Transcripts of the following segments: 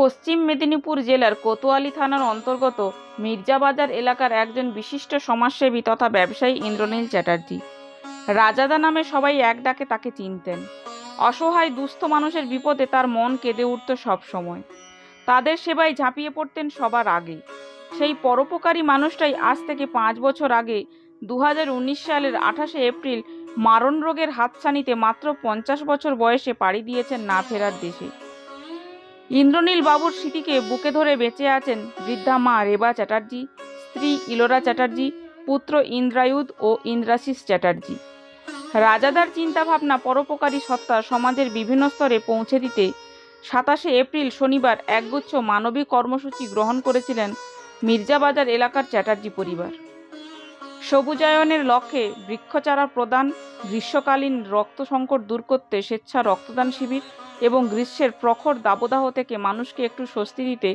পশ্চিম মেদিনীপুর জেলার কোতোয়ালি থানার অন্তর্গত মির্জাবাজার এলাকার একজন বিশিষ্ট সমাজসেবী তথা ব্যবসায়ী ইন্দ্রনীল চ্যাটার্জি। রাজাদা নামে সবাই এক ডাকে তাকে চিনতেন। অসহায়, দুস্থ মানুষের বিপদে তার মন কেঁদে উঠত সবসময় তাদের সেবায় ঝাঁপিয়ে পড়তেন সবার আগে। সেই পরোপকারী মানুষটাই আজ থেকে পাঁচ বছর আগে দু হাজার উনিশ সালের আঠাশে এপ্রিল মারণ রোগের হাতছানিতে মাত্র পঞ্চাশ বছর বয়সে পাড়ি দিয়েছেন না ফেরার দেশে। ইন্দ্রনীল বাবুর স্মৃতিকে বুকে ধরে বেঁচে আছেন বৃদ্ধা মা রেবা চ্যাটার্জি, স্ত্রী ইলোরা চ্যাটার্জি, পুত্র ইন্দ্রায়ুধ ও ইন্দ্রাশিস চ্যাটার্জি। রাজাদার চিন্তাভাবনা পরোপকারী সত্তা সমাজের বিভিন্ন স্তরে পৌঁছে দিতে সাতাশে এপ্রিল শনিবার একগুচ্ছ মানবিক কর্মসূচি গ্রহণ করেছিলেন মির্জাবাজার এলাকার চ্যাটার্জি পরিবার। সবুজায়নের লক্ষ্যে বৃক্ষচারা প্রদান, গ্রীষ্মকালীন রক্ত সংকট দূর করতে স্বেচ্ছা রক্তদান শিবির এবং গ্রীষ্মের প্রখর দাবদাহ থেকে মানুষকে একটু স্বস্তি দিতে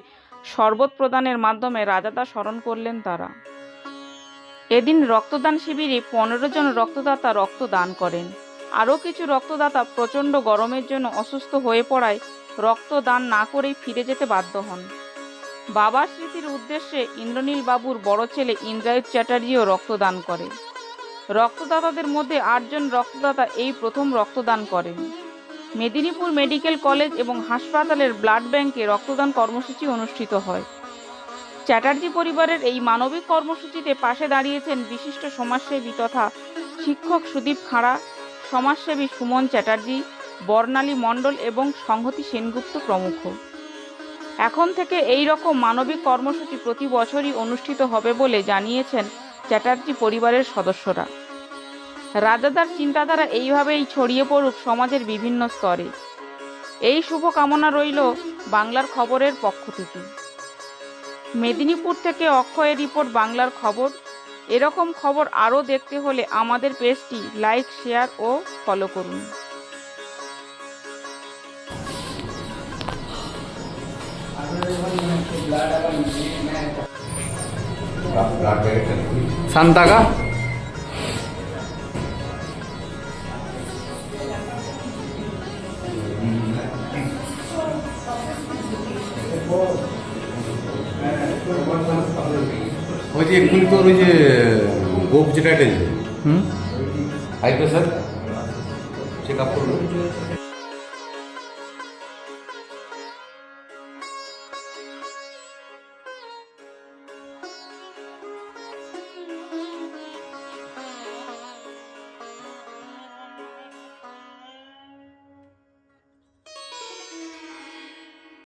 শরবত প্রদানের মাধ্যমে রাজাদা স্মরণ করলেন তারা। এদিন রক্তদান শিবিরে পনেরো জন রক্তদাতা রক্ত দান করেন। আরও কিছু রক্তদাতা প্রচণ্ড গরমের জন্য অসুস্থ হয়ে পড়ায় রক্তদান না করেই ফিরে যেতে বাধ্য হন। বাবার স্মৃতির উদ্দেশ্যে ইন্দ্রনীল বাবুর বড় ছেলে ইন্দ্রায়ুধ চ্যাটার্জিও রক্তদান করে। রক্তদাতাদের মধ্যে আটজন রক্তদাতা এই প্রথম রক্তদান করেন। মেদিনীপুর মেডিকেল কলেজ এবং হাসপাতালের ব্লাড ব্যাংকে রক্তদান কর্মসূচি অনুষ্ঠিত হয়। চ্যাটার্জি পরিবারের এই মানবিক কর্মসূচিতে পাশে দাঁড়িয়েছেন বিশিষ্ট সমাজসেবী তথা শিক্ষক সুদীপ খাঁড়া, সমাজসেবী সুমন চ্যাটার্জি, বর্ণালী মণ্ডল এবং সংহতি সেনগুপ্ত প্রমুখ। এখন থেকে এই রকম মানবিক কর্মসূচি প্রতি বছরই অনুষ্ঠিত হবে বলে জানিয়েছেন চ্যাটার্জি পরিবারের সদস্যরা। রাজাদার চিন্তাধারা এইভাবেই ছড়িয়ে পড়ুক সমাজের বিভিন্ন স্তরে। এই শুভ কামনা রইল বাংলার খবরের পক্ষ থেকে। মেদিনীপুর থেকে অক্ষয়ের রিপোর্ট, বাংলার খবর। এরকম খবর আরও দেখতে হলে আমাদের পেজটি লাইক, শেয়ার ও ফলো করুন। শান্তা का ওই যে এক্ষুনি তোর ওই যে গোপ যেটা এটেছে হুম? হাই প্রেশার চেক আপ করল।